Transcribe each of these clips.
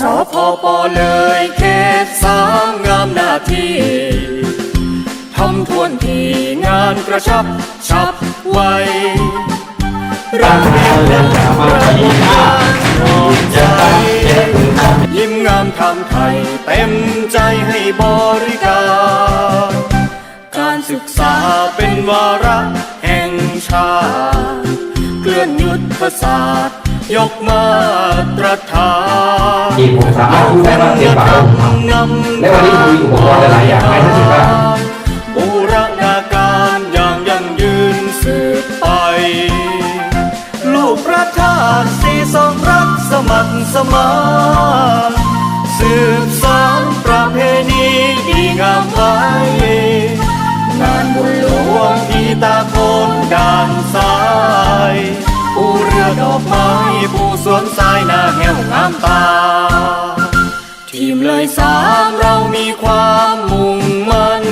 สพปเลยเขตสามงามหน้าที่ทำทวนทีงานกระชับฉับไวเราเรียนเดินเรางานรองใจยิ้มงามทำไทยเต็มใจให้บริการ การศึกษาเป็นวาระแห่งชาติเคลื่อนยุทธศาสตร์ ยกมาตรฐานที่ผมสามารถพูดได้ว่าเสียงปากผมทำนำและวันนี้ผมมีอุปกรณ์หลายอย่างให้ท่านศึกษาบูรณาการอย่างยั่งยืนสืบไป ลูกประชาติสีสองรักสมัครสมานสืบสานประเพณีดีงามไว้งานบุญหลวงที่ตาคนด่านซ้ายผู้เรือ ดอกไม้ผู้สวนสายหน้าแห้วงามตา ทีมเลยสามเรามีความมุ่งมั่น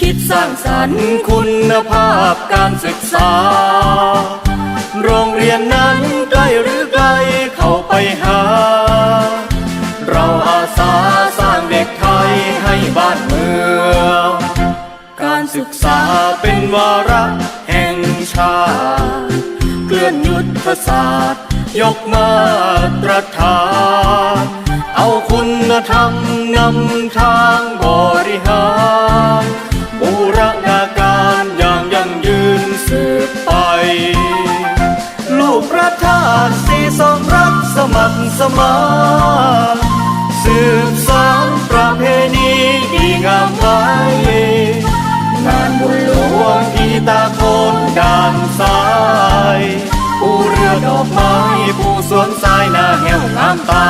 คิดสร้างสรรค์คุณภาพการศึกษา โรงเรียนนั้นใกล้หรือไกลเข้าไปหา เราอาสาสร้างเด็กไทยให้บ้านเมือง การศึกษาเป็นวาระแห่งชาติ ธศาสตร์ ยกมาตรฐาน เอาคุณธรรมนำทางบริหารบูรณาการอย่างยั่งยืนสืบไป ลูกประชาติสีสองรักสมัครสมานสืบ นทรายหน้าแห้วงามตา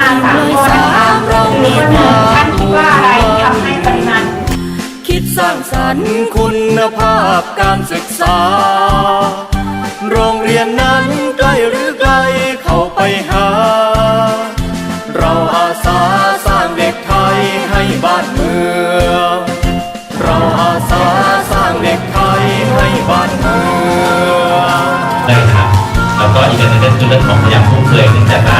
อาสาคนทางโรงเรียนท่านคิดว่าอะไรทำให้ปริมาณคิดสร้างสรรค์คุณภาพการศึกษา โรงเรียนนั้นใกล้หรือไกลเข้าไปหา เราอาสาสร้างเด็กไทยให้บ้านเมืองเราอาสาสร้างเด็กไทยให้บ้านเมืองได้ค่ะ แล้วก็อีกอันหนึ่งก็คือเรื่องของพยายามฟุ่มเฟืยเนื่องจากว่า